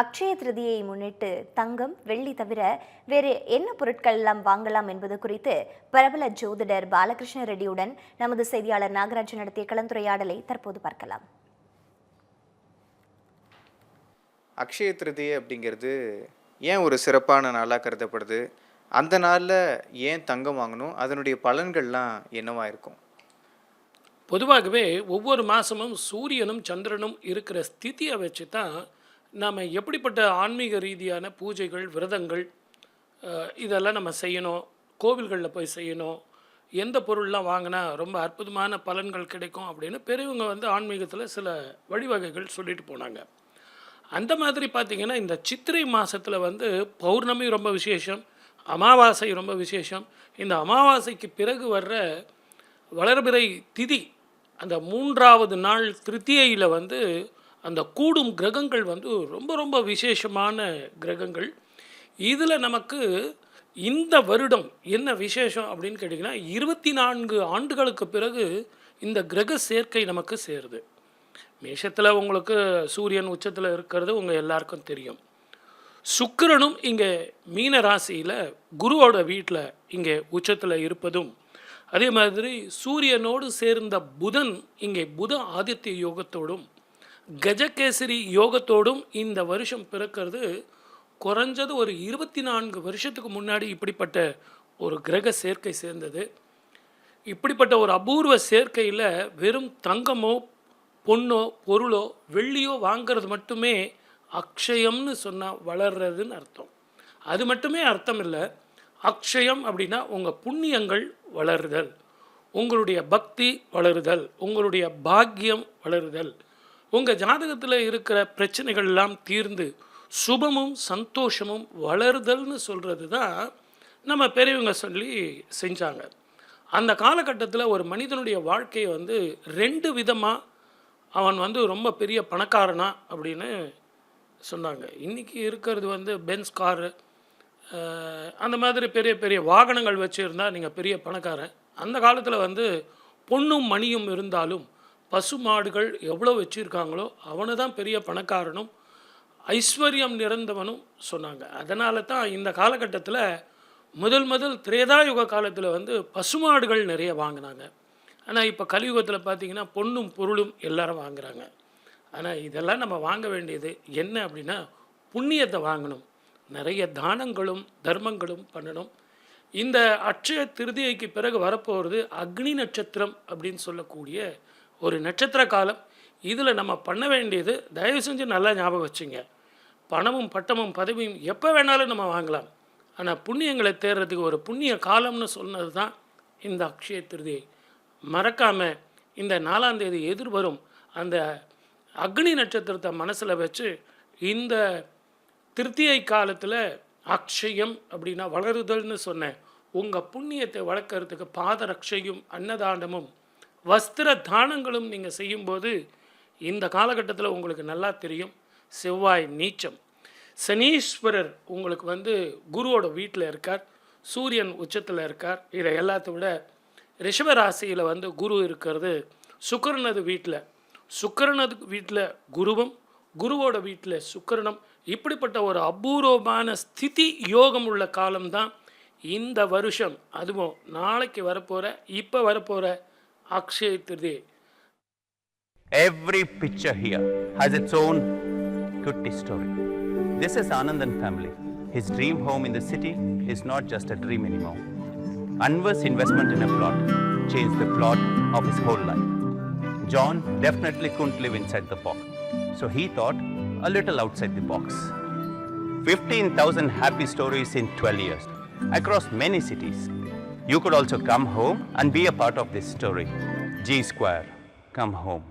அக்ஷய திருதியை முன்னிட்டு தங்கம் வெள்ளி தவிர வேறு என்ன பொருட்கள் எல்லாம் வாங்கலாம் என்பது குறித்து பிரபல ஜோதிடர் பாலகிருஷ்ண ரெட்டியுடன் நமது செய்தியாளர் நாகராஜ் நடத்திய கலந்துரையாடலை தற்போது பார்க்கலாம். அக்ஷய திருதியை அப்படிங்கிறது ஏன் ஒரு சிறப்பான நாளாக கருதப்படுது? அந்த நாளில் ஏன் தங்கம் வாங்கணும்? அதனுடைய பலன்கள்லாம் என்னவா இருக்கும்? பொதுவாகவே ஒவ்வொரு மாதமும் சூரியனும் சந்திரனும் இருக்கிற ஸ்திதியை வச்சு தான் நாம் எப்படிப்பட்ட ஆன்மீக ரீதியான பூஜைகள் விரதங்கள் இதெல்லாம் நம்ம செய்யணும் கோவில்களில் போய் செய்யணும் எந்த பொருள்லாம் வாங்கினா ரொம்ப அற்புதமான பலன்கள் கிடைக்கும் அப்படின்னு பெரியவங்க வந்து ஆன்மீகத்தில் சில வழிவகைகள் சொல்லிட்டு போனாங்க. அந்த மாதிரி பார்த்திங்கன்னா இந்த சித்திரை மாதத்தில் வந்து பௌர்ணமி ரொம்ப விசேஷம் அமாவாசை ரொம்ப விசேஷம். இந்த அமாவாசைக்கு பிறகு வர்ற வளர்பிறை திதி அந்த மூன்றாவது நாள் திருத்தியையில் வந்து அந்த கூடும் கிரகங்கள் வந்து ரொம்ப ரொம்ப விசேஷமான கிரகங்கள். இதில் நமக்கு இந்த வருடம் என்ன விசேஷம் அப்படின்னு கேட்டிங்கன்னா இருபத்தி நான்கு ஆண்டுகளுக்கு பிறகு இந்த கிரக சேர்க்கை நமக்கு சேருது. மேஷத்தில் உங்களுக்கு சூரியன் உச்சத்தில் இருக்கிறது உங்கள் எல்லாருக்கும் தெரியும். சுக்கிரனும் இங்கே மீன ராசியில் குருவோட வீட்டில் இங்கே உச்சத்தில் இருப்பதும் அதே மாதிரி சூரியனோடு சேர்ந்த புதன் இங்கே புத ஆதித்ய யோகத்தோடும் கஜகேசரி யோகத்தோடும் இந்த வருஷம் பிறக்கிறது குறைஞ்சது ஒரு இருபத்தி நான்கு வருஷத்துக்கு முன்னாடி இப்படிப்பட்ட ஒரு கிரக சேர்க்கை சேர்ந்தது. இப்படிப்பட்ட ஒரு அபூர்வ சேர்க்கையில் வெறும் தங்கமோ பொண்ணோ பொருளோ வெள்ளியோ வாங்கிறது மட்டுமே அக்ஷயம்னு சொன்னால் வளர்றதுன்னு அர்த்தம். அது மட்டுமே அர்த்தம் இல்லை. அக்ஷயம் அப்படின்னா உங்கள் புண்ணியங்கள் வளருதல் உங்களுடைய பக்தி வளருதல் உங்களுடைய பாக்கியம் வளருதல். உங்கள் ஜாதகத்தில் இருக்கிற பிரச்சனைகள் எல்லாம் தீர்ந்து சுபமும் சந்தோஷமும் வளருதல்னு சொல்கிறது தான் நம்ம பெரியவங்க சொல்லி செஞ்சாங்க. அந்த காலகட்டத்தில் ஒரு மனிதனுடைய வாழ்க்கையை வந்து ரெண்டு விதமாக அவன் வந்து ரொம்ப பெரிய பணக்காரனா அப்படின்னு சொன்னாங்க. இன்றைக்கி இருக்கிறது வந்து பென்ஸ் காரு அந்த மாதிரி பெரிய பெரிய வாகனங்கள் வச்சுருந்தா நீங்கள் பெரிய பணக்காரன். அந்த காலத்தில் வந்து பொண்ணும் மணியும் இருந்தாலும் பசு மாடுகள் எவ்வளோ வச்சுருக்காங்களோ அவனை தான் பெரிய பணக்காரனும் ஐஸ்வர்யம் நிறந்தவனும் சொன்னாங்க. அதனால தான் இந்த காலகட்டத்தில் முதல் முதல் திரேதாயுக காலத்தில் வந்து பசுமாடுகள் நிறைய வாங்கினாங்க. ஆனால் இப்போ கலியுகத்தில் பார்த்தீங்கன்னா பொண்ணும் பொருளும் எல்லாரும் வாங்குறாங்க. ஆனால் இதெல்லாம் நம்ம வாங்க வேண்டியது என்ன அப்படின்னா புண்ணியத்தை வாங்கணும். நிறைய தானங்களும் தர்மங்களும் பண்ணணும். இந்த அட்சய திருதியைக்கு பிறகு வரப்போகிறது அக்னி நட்சத்திரம் அப்படின்னு சொல்லக்கூடிய ஒரு நட்சத்திர காலம் இதில் நம்ம பண்ண வேண்டியது தயவு செஞ்சு நல்லா ஞாபகம் வச்சுங்க. பணமும் பட்டமும் பதவியும் எப்போ வேணாலும் நம்ம வாங்கலாம். ஆனால் புண்ணியங்களை தேடுறதுக்கு ஒரு புண்ணிய காலம்னு சொன்னது தான் இந்த அக்ஷய திருதியை மறக்காமல் இந்த நாலாம் தேதி எதிர்வரும் அந்த அக்னி நட்சத்திரத்தை மனசில் வச்சு இந்த திருத்தியை காலத்தில் அக்ஷயம் அப்படின்னா வளருதல்னு சொன்னேன். உங்கள் புண்ணியத்தை வளர்க்கறதுக்கு பாதரட்சையும் அன்னதானமும் வஸ்திர தானங்களும் நீங்கள் செய்யும்போது இந்த காலகட்டத்தில் உங்களுக்கு நல்லா தெரியும். செவ்வாய் நீச்சம். சனீஸ்வரர் உங்களுக்கு வந்து குருவோட வீட்டில் இருக்கார். சூரியன் உச்சத்தில் இருக்கார். இதை எல்லாத்த விட ரிஷபராசியில் வந்து குரு இருக்கிறது சுக்கரனது வீட்டில் சுக்கரனது வீட்டில் குருவும் குருவோட வீட்டில் சுக்கரனும். இப்படிப்பட்ட ஒரு அபூர்வமான ஸ்திதி யோகம் உள்ள காலம்தான் இந்த வருஷம். அதுவும் நாளைக்கு வரப்போகிற இப்போ வரப்போகிற Every picture here has its own kutti story. This is Anandan family. His dream home in the city is not just a dream anymore. Anwar's investment in a plot changed the plot of his whole life. John definitely couldn't live inside the box, so he thought a little outside the box. 15,000 happy stories in 12 years across many cities. You could also come home and be a part of this story. G Square, come home.